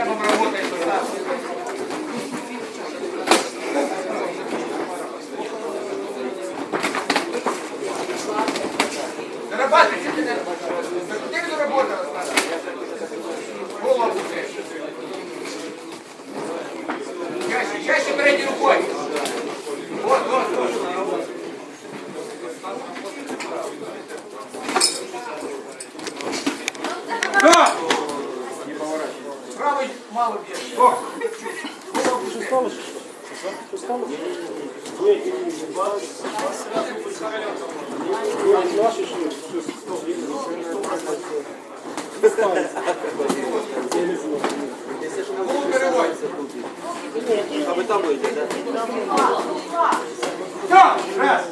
Дякуємо. А ви там будете, так? Все, раз.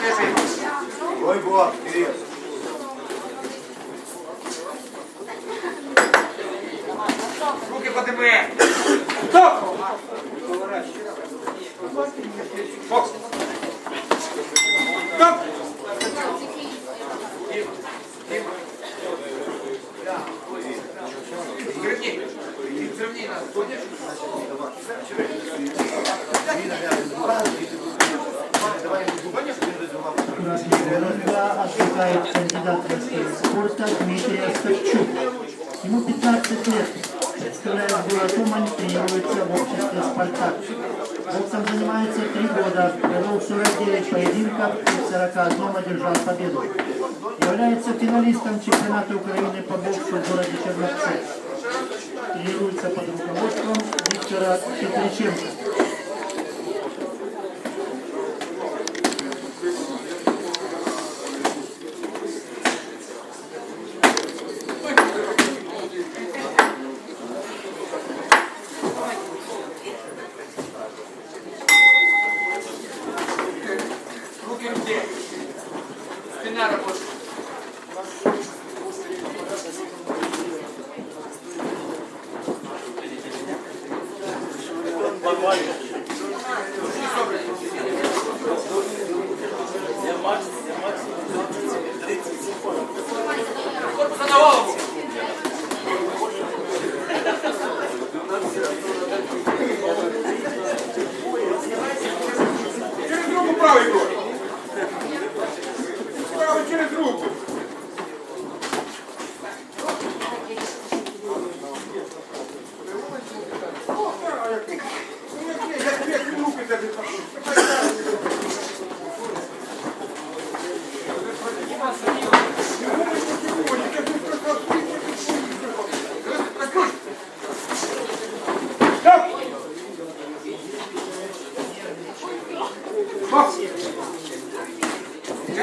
Належи. Ой, бог, Кирилл. Руки подними. Стоп! Бокс. Стоп! Взрывни. Взрывни нас, понял? Кандидат историю спорта Дмитрий Остапчук. Ему 15 лет. Представляет город Умань, тренируется в обществе «Спартак». Боксом занимается три года, провел 49 поединков и в 41 одержал победу. Является финалистом чемпионата Украины по боксу в городе Черновцы. Тренируется под руководством Виктора Петриченко.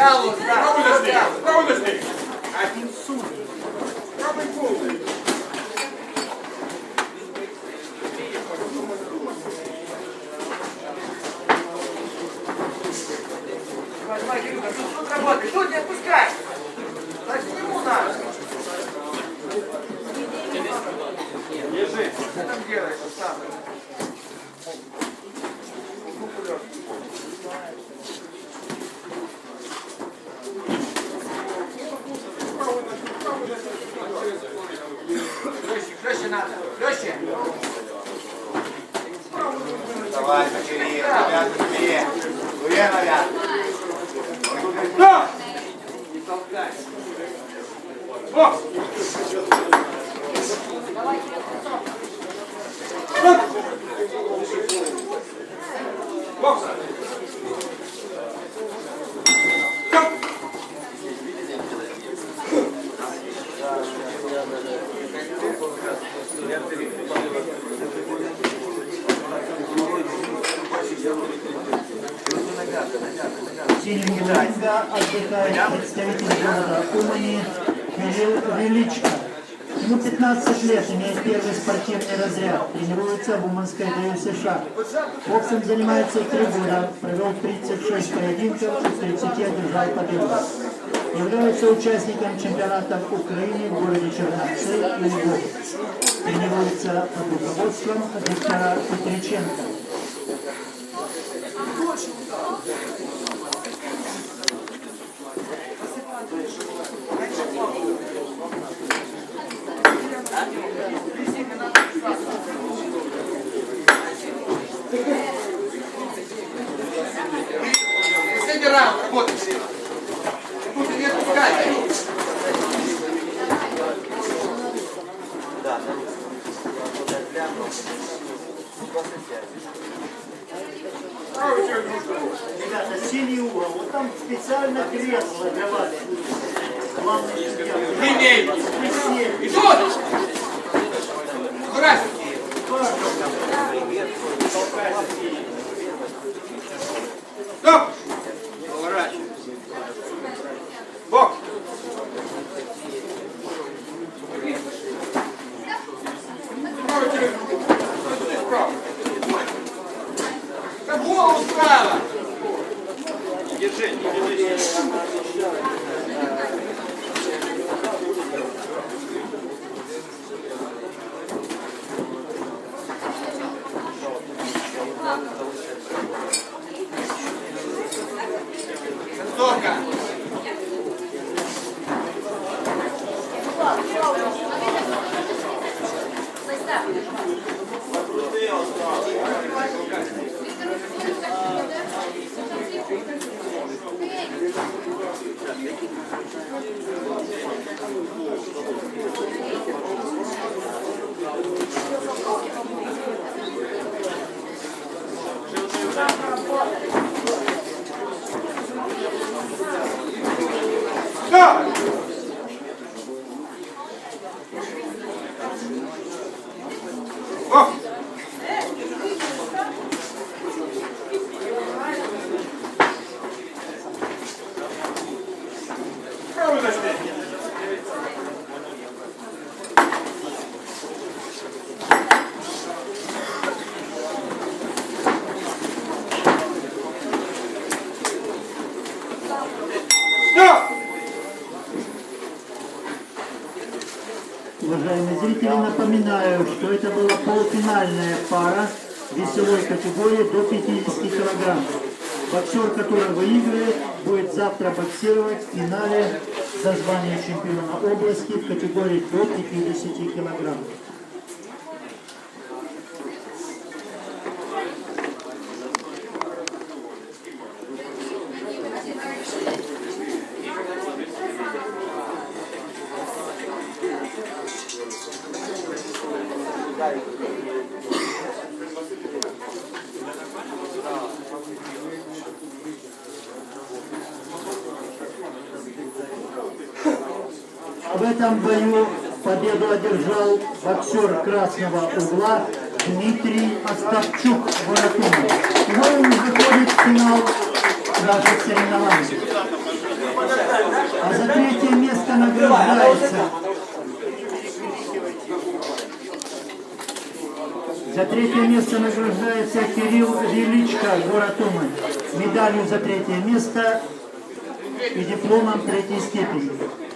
Тягу, Правый ночник! тягу. Правый ночник! Один судья. Правый полный! Давай, давай, Кирюха, тут, тут работай, тут не отпускай. Бокс! Бокс! Стоп! Синим ринга отдыхает представитель города Умани Кирилл Величко. Ему 15 лет, имеет первый спортивный разряд, тренируется в Уманской ДЮ США. Боксом занимается три года, провел 36 поединков в 30 одержал победу. Является участником чемпионатов Украины в городе Черновцы и Львов. Тренируется под руководством Виктора Петриченко. Последний раунд, работаем все. Секунды не отпускайте. Ребята, синий угол, вот там специально кресло для вас. Главный судья. Длинней. Присели. И тут. Аккуратно. Стоп. Поворачивай. Бок. Правый через руку. Стой справа. Да голову справа. Концовка. Стоп! Оп! Правый защитник. Стоп! Зрители, напоминаю, что это была полуфинальная пара весовой категории до 50 килограмм. Боксер, который выиграет, будет завтра боксировать в финале за звание чемпиона области в категории до 50 килограмм. Этом бою победу одержал боксер красного угла Дмитрий Остапчук Воротунов. И он выходит в финал наших соревнований. А за третье место награждается За третье место награждается Кирилл Величко, город Умань. Медалью за третье место и дипломом третьей степени.